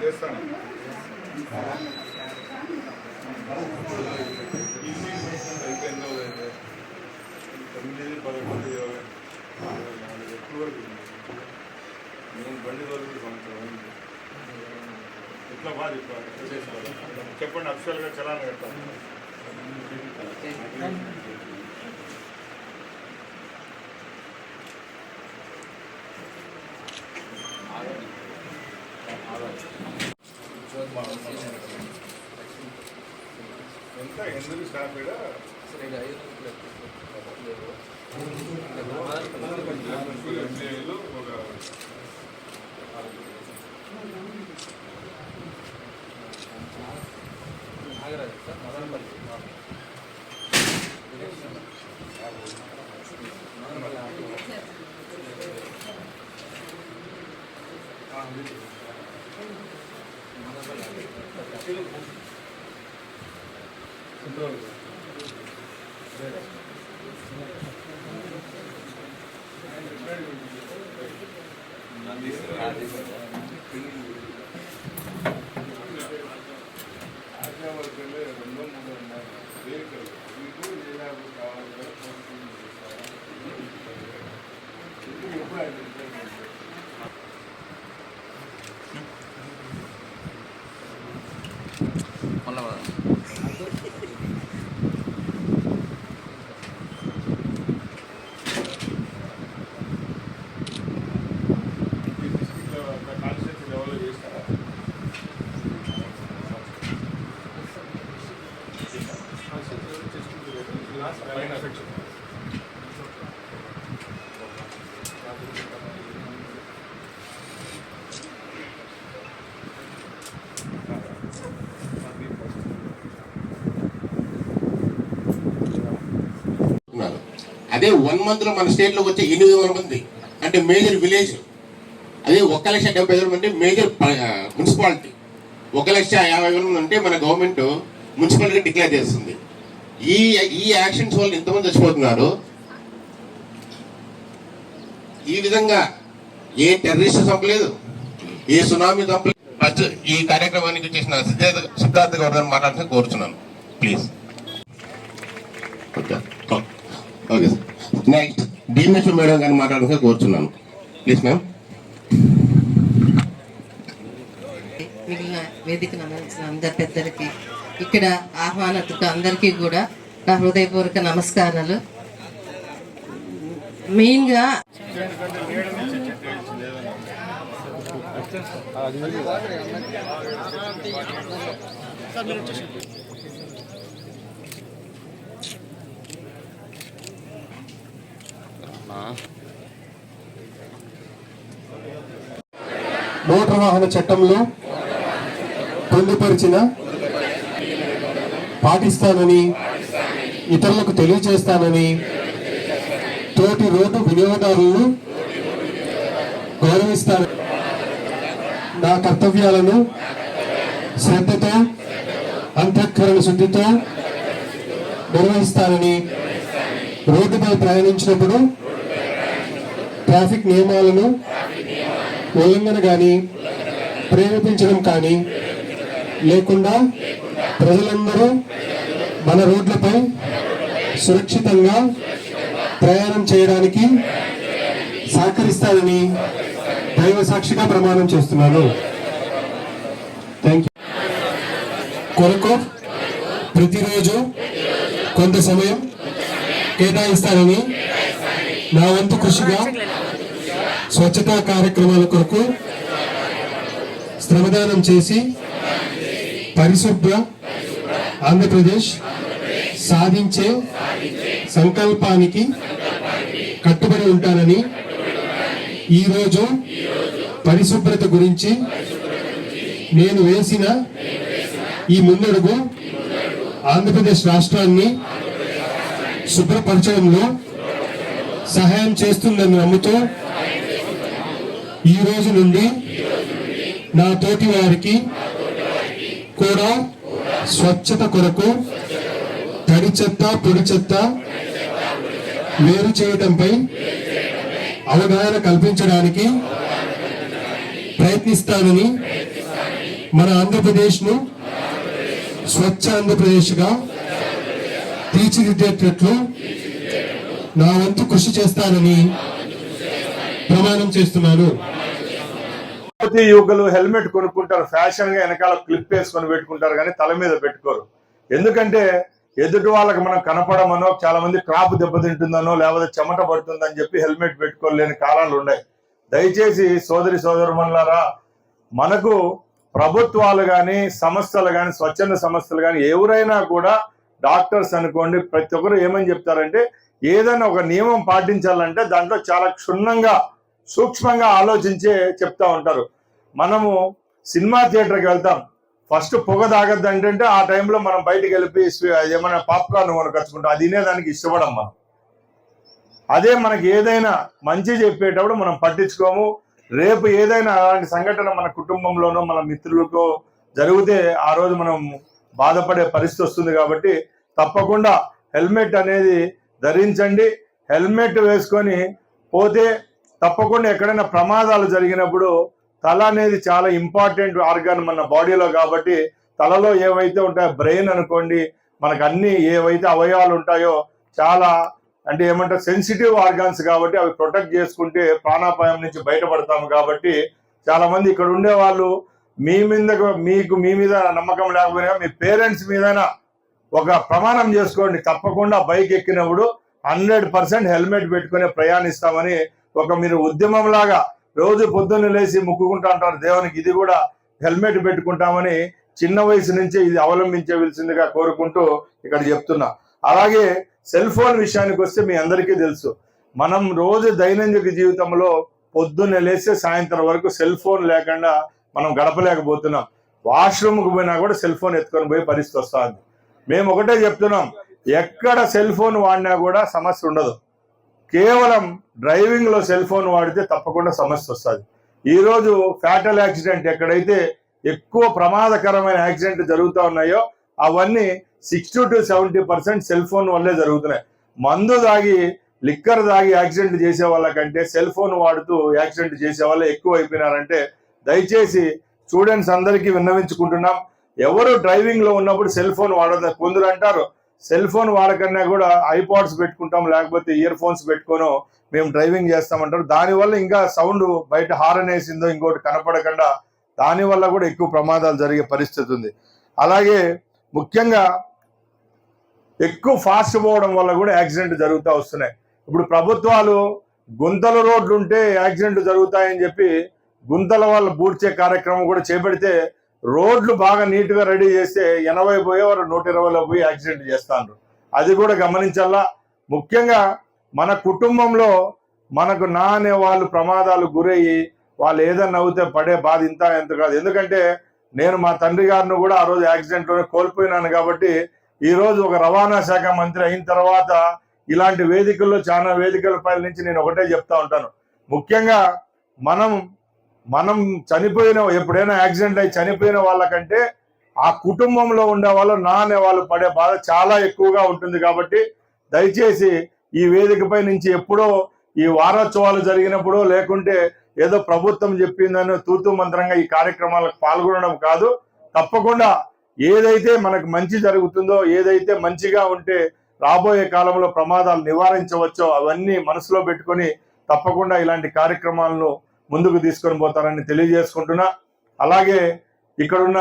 చేస్తాను. అయిపోయిందో తొమ్మిది పదకొండు ఇరవై. నాలుగు ఎప్పుడు వరకు నేను బండి వరకు సంవత్సరం అయింది. ఎట్లా బాగా చెప్పాలి? చెప్పండి అఫిషియల్గా చలాన కట్టాలి ఎందుకు స్టాఫ్ ఇక్కడ ఎంప్లాయీలు ఒక ఆశా వర్కర్లు రెండో మూడో ఉన్నారు వేరుకలు మీకు ఏ ల్యాబ్ కావాలో పోస్టింగ్ చేస్తారా? ఇది ఎప్పుడు ఐడెంటిఫై చేస్తారు? ఈ డిస్ట్రిక్ట్లో అట్లా కాన్స్టిట్యూన్సీ లెవెల్లో చేస్తారా పైన సెక్షన్ ఉన్నారు. అదే వన్ మంత్లో మన స్టేట్లోకి వచ్చే ఎనిమిది వందల మంది. అంటే మేజర్ విలేజ్ అదే ఒక లక్ష డెబ్బై వేల మంది మేజర్ మున్సిపాలిటీ ఒక లక్ష యాభై వేల మంది అంటే మన గవర్నమెంట్ మున్సిపాలిటీ డిక్లేర్ చేస్తుంది. ఈ ఈ యాక్షన్స్ వల్ల ఎంతమంది చచ్చిపోతున్నారు. ఈ విధంగా ఏ టెర్రరిస్ట్ చంపలేదు ఏ సునామీ చంపలేదు. ఫస్ట్ ఈ కార్యక్రమానికి చేసిన సిద్ధార్థ సిద్ధార్థ గౌరవ్ మాట్లాడుతూ కోరుతున్నాను please okay. Okay sir. Next DMS madam గారిని మాట్లాడుతూ కోరుతున్నాను ప్లీజ్ మ్యామ్ మిగిలిన వేదికను అందరి పెద్దలకి. ఇక్కడ ఆహ్వానతకు అందరికీ కూడా నా హృదయపూర్వక నమస్కారాలు. మెయిన్గా మోటార్ వాహన చట్టంలో పొందుపరిచిన పాటిస్తానని ఇతరులకు తెలియజేస్తానని తోటి రోడ్డు వినియోగదారులను గౌరవిస్తాను నా కర్తవ్యాలను శ్రద్ధతో అంతఃకరణ శుద్ధితో నిర్వహిస్తానని రోడ్డుపై ప్రయాణించినప్పుడు ట్రాఫిక్ నియమాలను ఉల్లంఘన కానీ ప్రేరేపించడం కానీ లేకుండా ప్రజలందరూ మన రోడ్లపై సురక్షితంగా ప్రయాణం చేయడానికి సహకరిస్తానని దైవ సాక్షిగా ప్రమాణం చేస్తున్నాను. థ్యాంక్ యూ కొరకు ప్రతిరోజు కొంత సమయం కేటాయిస్తానని నా వంతు కృషిగా స్వచ్ఛతా కార్యక్రమాల కొరకు శ్రమదానం చేసి పరిశుభ్ర ఆంధ్రప్రదేశ్ సాధించే సంకల్పానికి కట్టుబడి ఉంటానని ఈరోజు పరిశుభ్రత గురించి నేను వేసిన ఈ ముందడుగు ఆంధ్రప్రదేశ్ రాష్ట్రాన్ని శుభ్రపరచడంలో సహాయం చేస్తుందని నమ్ముతూ ఈ రోజు నుండి నా తోటి వారికి కూడా స్వచ్ఛత కొరకు తడి చెత్త పొడి చెత్త వేరు చేయటంపై అవగాహన కల్పించడానికి ప్రయత్నిస్తానని మన ఆంధ్రప్రదేశ్ను స్వచ్ఛ ఆంధ్రప్రదేశ్గా తీర్చిదిద్దేటట్లు నా వంతు కృషి చేస్తానని ప్రమాణం చేస్తున్నాను. ప్రతి యువకులు హెల్మెట్ కొనుక్కుంటారు ఫ్యాషన్గా వెనకాల క్లిప్ వేసుకొని పెట్టుకుంటారు కానీ తల మీద పెట్టుకోరు. ఎందుకంటే ఎదుటి వాళ్ళకి మనం కనపడమనో చాలా మంది క్రాప్ దెబ్బతింటుందనో లేకపోతే చెమట పడుతుందని చెప్పి హెల్మెట్ పెట్టుకోలేని కాలాలు ఉన్నాయి. దయచేసి సోదరి సోదరుమన్లారా మనకు ప్రభుత్వాలు కానీ సంస్థలు కానీ స్వచ్ఛంద సంస్థలు కానీ ఎవరైనా కూడా డాక్టర్స్ అనుకోండి ప్రతి ఒక్కరు ఏమని చెప్తారంటే ఏదైనా ఒక నియమం పాటించాలంటే దాంట్లో చాలా క్షుణ్ణంగా సూక్ష్మంగా ఆలోచించే చెప్తా ఉంటారు. మనము సినిమా థియేటర్కి వెళ్తాం. ఫస్ట్ పొగ తాగద్దు అంటే ఆ టైంలో మనం బయటకు వెళ్ళి ఏమైనా పాప్కార్న్ కొనుకొచ్చుకుంటాం అది తినేదానికి ఇష్టపడం మనం. అదే మనకి ఏదైనా మంచి చెప్పేటప్పుడు మనం పట్టించుకోము. రేపు ఏదైనా అలాంటి సంఘటన మన కుటుంబంలోనో మన మిత్రులకో జరిగితే ఆ రోజు మనం బాధపడే పరిస్థితి వస్తుంది కాబట్టి తప్పకుండా హెల్మెట్ అనేది ధరించండి. హెల్మెట్ వేసుకొని పోతే తప్పకుండా ఎక్కడైనా ప్రమాదాలు జరిగినప్పుడు తల అనేది చాలా ఇంపార్టెంట్ ఆర్గాన్ మన బాడీలో కాబట్టి తలలో ఏవైతే ఉంటాయో బ్రెయిన్ అనుకోండి మనకు అన్ని ఏవైతే అవయవాలు ఉంటాయో చాలా అంటే ఏమంటారు సెన్సిటివ్ ఆర్గాన్స్ కాబట్టి అవి ప్రొటెక్ట్ చేసుకుంటే ప్రాణాపాయం నుంచి బయటపడతాము కాబట్టి చాలా మంది ఇక్కడ ఉండే వాళ్ళు మీ మీద మీకు మీ మీద నమ్మకం లేకపోయినా మీ పేరెంట్స్ మీదైనా ఒక ప్రమాణం చేసుకోండి. తప్పకుండా బైక్ ఎక్కినప్పుడు హండ్రెడ్ పర్సెంట్ హెల్మెట్ పెట్టుకునే ప్రయాణిస్తామని ఒక మీరు ఉద్యమం లాగా రోజు పొద్దున్న లేచి ముక్కుకుంటా అంటారు దేవునికి ఇది కూడా హెల్మెట్ పెట్టుకుంటామని చిన్న వయసు నుంచే ఇది అవలంబించవలసిందిగా కోరుకుంటూ ఇక్కడ చెప్తున్నా. అలాగే సెల్ ఫోన్ విషయానికి వస్తే మీ అందరికీ తెలుసు. మనం రోజు దైనందిక జీవితంలో పొద్దున్న లేస్తే సాయంత్రం వరకు సెల్ ఫోన్ లేకుండా మనం గడపలేకపోతున్నాం. వాష్రూమ్కి పోయినా కూడా సెల్ ఫోన్ ఎత్తుకొని పోయే పరిస్థితి వస్తుంది. మేము ఒకటే చెప్తున్నాం. ఎక్కడ సెల్ ఫోన్ వాడినా కూడా సమస్య ఉండదు. కేవలం డ్రైవింగ్లో సెల్ ఫోన్ వాడితే తప్పకుండా సమస్య వస్తుంది. ఈరోజు ఫ్యాటల్ యాక్సిడెంట్ ఎక్కడైతే ఎక్కువ ప్రమాదకరమైన యాక్సిడెంట్ జరుగుతూ ఉన్నాయో అవన్నీ sixty to seventy percent cell phone వల్లే జరుగుతున్నాయి. మందు దాగి లిక్కర్ దాగి యాక్సిడెంట్ చేసే వాళ్ళకంటే సెల్ ఫోన్ వాడుతూ యాక్సిడెంట్ చేసే వాళ్ళు ఎక్కువ అయిపోయినారంటే దయచేసి స్టూడెంట్స్ అందరికీ విన్నవించుకుంటున్నాం. ఎవరు డ్రైవింగ్లో ఉన్నప్పుడు సెల్ ఫోన్ వాడదు కొందరు అంటారు సెల్ ఫోన్ వాడకన్నా కూడా ఐపాడ్స్ పెట్టుకుంటాం లేకపోతే ఇయర్ ఫోన్స్ పెట్టుకోను మేము డ్రైవింగ్ చేస్తామంటారు. దానివల్ల ఇంకా సౌండ్ బయట హారన్ వేసిందో ఇంకోటి కనపడకుండా దానివల్ల కూడా ఎక్కువ ప్రమాదాలు జరిగే పరిస్థితి ఉంది. అలాగే ముఖ్యంగా ఎక్కువ ఫాస్ట్ పోవడం వల్ల కూడా యాక్సిడెంట్ జరుగుతూ వస్తున్నాయి. ఇప్పుడు ప్రభుత్వాలు గుంతల రోడ్లు ఉంటే యాక్సిడెంట్ జరుగుతాయని చెప్పి గుంతల వల్ల బూడ్చే కార్యక్రమం కూడా చేపడితే రోడ్లు బాగా నీట్గా రెడీ చేస్తే ఎనభై పోయేవారు నూట ఇరవైలో పోయి యాక్సిడెంట్ చేస్తాను అది కూడా గమనించాలా? ముఖ్యంగా మన కుటుంబంలో మనకు నా అనే వాళ్ళు ప్రమాదాలు గురయ్యి వాళ్ళు ఏదన్నా అవుతే పడే బాధ ఇంత ఎంత కాదు. ఎందుకంటే నేను మా తండ్రి గారిని కూడా ఆ రోజు యాక్సిడెంట్లోనే కోల్పోయినాను కాబట్టి ఈరోజు ఒక రవాణా శాఖ మంత్రి అయిన తర్వాత ఇలాంటి వేదికల్లో చాలా వేదికల పై నుంచి నేను ఒకటే చెప్తా ఉంటాను. ముఖ్యంగా మనం మనం చనిపోయిన ఎప్పుడైనా యాక్సిడెంట్ అయి చనిపోయిన వాళ్ళకంటే ఆ కుటుంబంలో ఉండే వాళ్ళు నా అనే వాళ్ళు పడే బాధ చాలా ఎక్కువగా ఉంటుంది కాబట్టి దయచేసి ఈ వేదికపై నుంచి ఎప్పుడో ఈ వారోత్సవాలు జరిగినప్పుడు లేకుంటే ఏదో ప్రభుత్వం చెప్పిందని తూతు మంత్రంగా ఈ కార్యక్రమాలకు పాల్గొనడం కాదు. తప్పకుండా ఏదైతే మనకు మంచి జరుగుతుందో ఏదైతే మంచిగా ఉంటే రాబోయే కాలంలో ప్రమాదాలు నివారించవచ్చో అవన్నీ మనసులో పెట్టుకొని తప్పకుండా ఇలాంటి కార్యక్రమాలను ముందుకు తీసుకొని పోతారని తెలియజేసుకుంటున్నా. అలాగే ఇక్కడున్న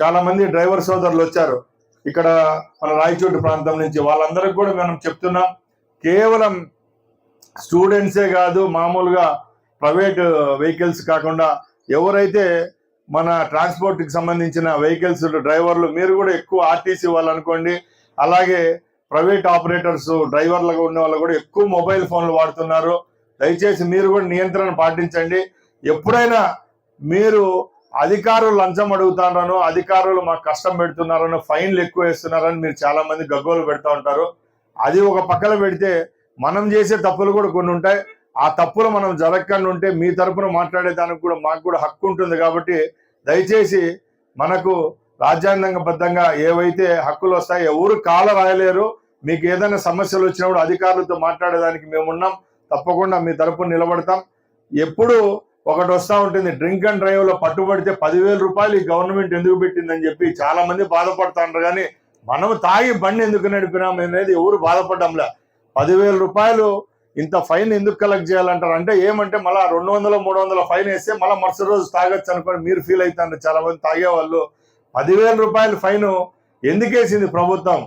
చాలా మంది డ్రైవర్ సోదరులు వచ్చారు. ఇక్కడ మన రాయచోటి ప్రాంతం నుంచి వాళ్ళందరికీ కూడా మనం చెప్తున్నాం. కేవలం స్టూడెంట్సే కాదు మామూలుగా ప్రైవేట్ వెహికల్స్ కాకుండా ఎవరైతే మన ట్రాన్స్పోర్ట్కి సంబంధించిన వెహికల్స్ డ్రైవర్లు మీరు కూడా ఎక్కువ ఆర్టీసీ వాళ్ళు అనుకోండి. అలాగే ప్రైవేట్ ఆపరేటర్స్ డ్రైవర్లుగా ఉన్న వాళ్ళు కూడా ఎక్కువ మొబైల్ ఫోన్లు వాడుతున్నారు. దయచేసి మీరు కూడా నియంత్రణ పాటించండి. ఎప్పుడైనా మీరు అధికారులు లంచం అడుగుతారనో అధికారులు మాకు కష్టం పెడుతున్నారనో ఫైన్లు ఎక్కువ వేస్తున్నారని మీరు చాలా మంది గగ్గోలు పెడతా ఉంటారు. అది ఒక పక్కన పెడితే మనం చేసే తప్పులు కూడా కొన్ని ఉంటాయి. ఆ తప్పులు మనం జరగకుండా ఉంటే మీ తరపున మాట్లాడేదానికి కూడా మాకు కూడా హక్కు ఉంటుంది కాబట్టి దయచేసి మనకు రాజ్యాంగబద్ధంగా ఏవైతే హక్కులు వస్తాయో ఎవరు కాల రాయలేరు. మీకు ఏదైనా సమస్యలు వచ్చినప్పుడు అధికారులతో మాట్లాడేదానికి మేము ఉన్నాం తప్పకుండా మీ తరపున నిలబడతాం. ఎప్పుడు ఒకటి వస్తూ ఉంటుంది డ్రింక్ అండ్ డ్రైవ్లో పట్టుబడితే పదివేల రూపాయలు ఈ గవర్నమెంట్ ఎందుకు పెట్టిందని చెప్పి చాలా మంది బాధపడుతుంటారు. కానీ మనం తాగి బండి ఎందుకు నడిపినాం అనేది ఎవరు బాధపడడంలా. పదివేల రూపాయలు ఇంత ఫైన్ ఎందుకు కలెక్ట్ చేయాలంటారు? అంటే ఏమంటే మళ్ళీ రెండు వందల మూడు వందల ఫైన్ వేస్తే మళ్ళీ మరుసటి రోజు తాగొచ్చు అనుకోని మీరు ఫీల్ అవుతారు చాలా మంది తాగేవాళ్ళు పదివేల రూపాయల ఫైన్ ఎందుకేసింది ప్రభుత్వం?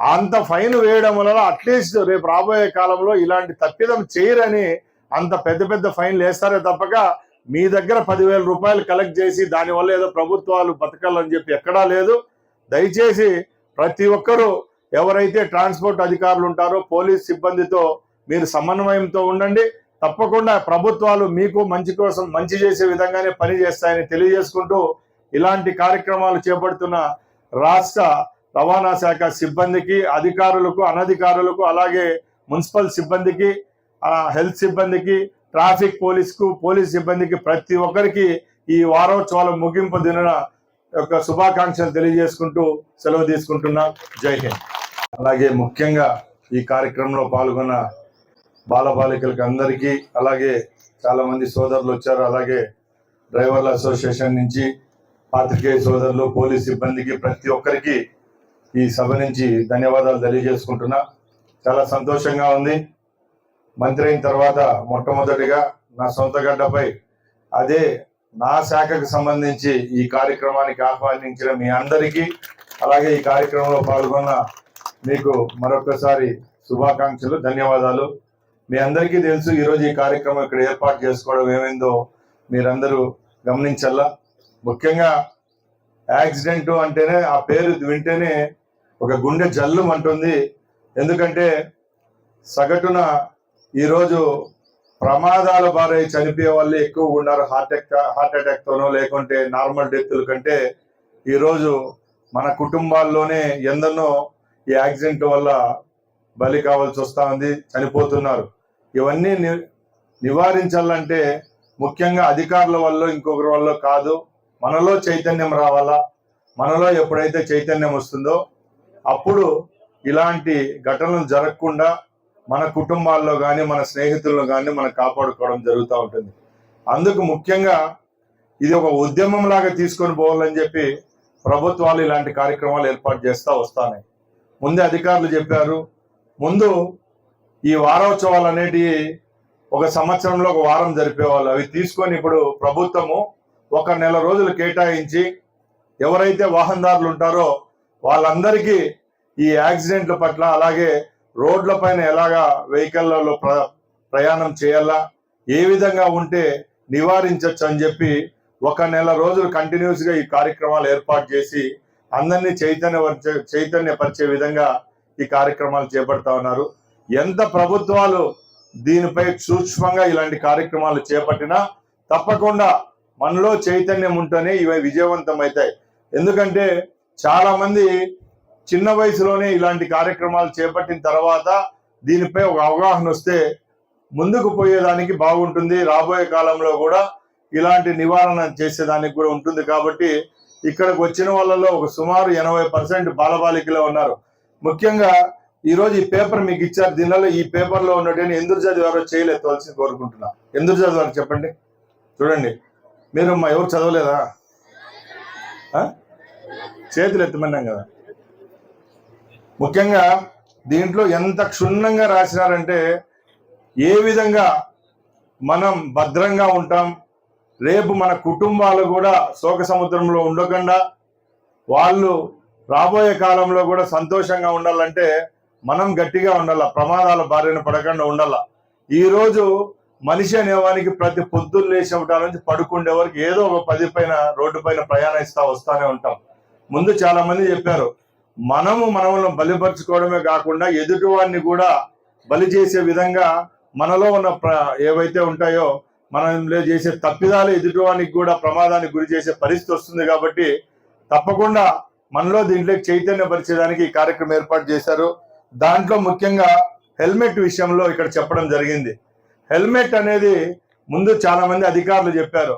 అంత ఫైన్ వేయడం వల్ల అట్లీస్ట్ రేపు రాబోయే కాలంలో ఇలాంటి తప్పిదం చేయరని అంత పెద్ద పెద్ద ఫైన్లు వేస్తారే తప్పక మీ దగ్గర పదివేల రూపాయలు కలెక్ట్ చేసి దానివల్ల ఏదో ప్రభుత్వాలు బతకాలని చెప్పి ఎక్కడా లేదు. దయచేసి ప్రతి ఒక్కరూ ఎవరైతే ట్రాన్స్పోర్ట్ అధికారులు ఉంటారో పోలీస్ సిబ్బందితో మీరు సమన్వయంతో ఉండండి. తప్పకుండా ప్రభుత్వాలు మీకు మంచి కోసం మంచి చేసే విధంగానే పని చేస్తాయని తెలియజేసుకుంటూ ఇలాంటి కార్యక్రమాలు చేపడుతున్న రాష్ట్ర రవాణా శాఖ సిబ్బందికి అధికారులకు అనధికారులకు అలాగే మున్సిపల్ సిబ్బందికి హెల్త్ సిబ్బందికి ట్రాఫిక్ పోలీస్కు పోలీస్ సిబ్బందికి ప్రతి ఒక్కరికి ఈ వారోత్సవాల ముగింపు దిన యొక్క శుభాకాంక్షలు తెలియజేసుకుంటూ సెలవు తీసుకుంటున్నా. జై హింద్. అలాగే ముఖ్యంగా ఈ కార్యక్రమంలో పాల్గొన్న బాలబాలికలకు అందరికీ అలాగే చాలామంది సోదరులు వచ్చారు. అలాగే డ్రైవర్ల అసోసియేషన్ నుంచి పాత్రికేయ సోదరులు పోలీస్ సిబ్బందికి ప్రతి ఒక్కరికి ఈ సభ నుంచి ధన్యవాదాలు తెలియజేసుకుంటున్నా. చాలా సంతోషంగా ఉంది. మంత్రి అయిన తర్వాత మొట్టమొదటిగా నా సొంత గడ్డపై అదే నా శాఖకు సంబంధించి ఈ కార్యక్రమానికి ఆహ్వానించిన మీ అందరికీ అలాగే ఈ కార్యక్రమంలో పాల్గొన్న మీకు మరొకసారి శుభాకాంక్షలు ధన్యవాదాలు. మీ అందరికీ తెలుసు ఈరోజు ఈ కార్యక్రమం ఇక్కడ ఏర్పాటు చేసుకోవడం ఏమైందో మీరందరూ గమనించాలా ముఖ్యంగా యాక్సిడెంట్ అంటేనే ఆ పేరు వింటేనే ఒక గుండె జల్లు అంటుంది. ఎందుకంటే సగటున ఈరోజు ప్రమాదాల బారై చనిపోయే వాళ్ళు ఎక్కువ ఉన్నారు. హార్ట్ అటాక్ హార్ట్ అటాక్తోనో లేకుంటే నార్మల్ డెత్తుల కంటే ఈరోజు మన కుటుంబాల్లోనే ఎందరో ఈ యాక్సిడెంట్ వల్ల బలి కావాల్సి వస్తూ ఉంది. చనిపోతున్నారు. ఇవన్నీ ని- నివారించాలంటే ముఖ్యంగా అధికారుల వల్ల ఇంకొకరి వల్ల కాదు. మనలో చైతన్యం రావాలా? మనలో ఎప్పుడైతే చైతన్యం వస్తుందో అప్పుడు ఇలాంటి ఘటనలు జరగకుండా మన కుటుంబాల్లో కానీ మన స్నేహితుల్లో కానీ మనం కాపాడుకోవడం జరుగుతూ ఉంటుంది. అందుకు ముఖ్యంగా ఇది ఒక ఉద్యమం లాగా తీసుకొని పోవాలని చెప్పి ప్రభుత్వాలు ఇలాంటి కార్యక్రమాలు ఏర్పాటు చేస్తూ వస్తాయి ముందే అధికారులు చెప్పారు. ముందు ఈ వారోత్సవాలు అనేటివి ఒక సంవత్సరంలో ఒక వారం జరిపేవాళ్ళు. అవి తీసుకొని ఇప్పుడు ప్రభుత్వము ఒక నెల రోజులు కేటాయించి ఎవరైతే వాహనదారులు ఉంటారో వాళ్ళందరికీ ఈ యాక్సిడెంట్ల పట్ల అలాగే రోడ్ల పైన ఎలాగా వెహికల్లలో ప్ర ప్రయాణం చేయాలా ఏ విధంగా ఉంటే నివారించవచ్చు అని చెప్పి ఒక నెల రోజులు కంటిన్యూస్గా ఈ కార్యక్రమాలు ఏర్పాటు చేసి అందరినీ చైతన్య చైతన్యపరిచే విధంగా ఈ కార్యక్రమాలు చేపడతా ఉన్నారు. ఎంత ప్రభుత్వాలు దీనిపై సూక్ష్మంగా ఇలాంటి కార్యక్రమాలు చేపట్టినా తప్పకుండా మనలో చైతన్యం ఉంటేనే ఇవి విజయవంతం అవుతాయి ఎందుకంటే చాలా మంది చిన్న వయసులోనే ఇలాంటి కార్యక్రమాలు చేపట్టిన తర్వాత దీనిపై ఒక అవగాహన వస్తే ముందుకు పోయేదానికి బాగుంటుంది. రాబోయే కాలంలో కూడా ఇలాంటి నివారణ చేసేదానికి కూడా ఉంటుంది. కాబట్టి ఇక్కడికి వచ్చిన వాళ్ళలో ఒక సుమారు ఎనభై పర్సెంట్ బాలబాలికలే ఉన్నారు. ముఖ్యంగా ఈరోజు ఈ పేపర్ మీకు ఇచ్చారు. దీనిలో ఈ పేపర్లో ఉన్నటువంటి ఎందుకు చదివారో చేయలేదు తోల్సి కోరుకుంటున్నా. ఎందుకు చదివారు చెప్పండి. చూడండి. మీరు మా ఎవరు చదవలేదా? చేతులు ఎత్తమన్నాం కదా. ముఖ్యంగా దీంట్లో ఎంత క్షుణ్ణంగా రాసినారంటే ఏ విధంగా మనం భద్రంగా ఉంటాం రేపు మన కుటుంబాలు కూడా శోక సముద్రంలో ఉండకుండా వాళ్ళు రాబోయే కాలంలో కూడా సంతోషంగా ఉండాలంటే మనం గట్టిగా ఉండాల ప్రమాదాల బారిన పడకుండా ఉండాల. ఈరోజు మనిషి అనేవానికి ప్రతి పొద్దున్న లేచి నుంచి పడుకుండే వరకు ఏదో ఒక పది పైన రోడ్డు పైన ప్రయాణిస్తా వస్తానే ఉంటాం. ముందు చాలా మంది చెప్పారు మనము మనములను బలిపరుచుకోవడమే కాకుండా ఎదుటివాడిని కూడా బలి చేసే విధంగా మనలో ఉన్న ప్ర ఏవైతే ఉంటాయో మనం చేసే తప్పిదాలు ఎదుటివానికి కూడా ప్రమాదానికి గురి చేసే పరిస్థితి వస్తుంది కాబట్టి తప్పకుండా మనలో దీంట్లో చైతన్యపరిచేదానికి ఈ కార్యక్రమం ఏర్పాటు చేశారు. దాంట్లో ముఖ్యంగా హెల్మెట్ విషయంలో ఇక్కడ చెప్పడం జరిగింది. హెల్మెట్ అనేది ముందు చాలా మంది అధికారులు చెప్పారు.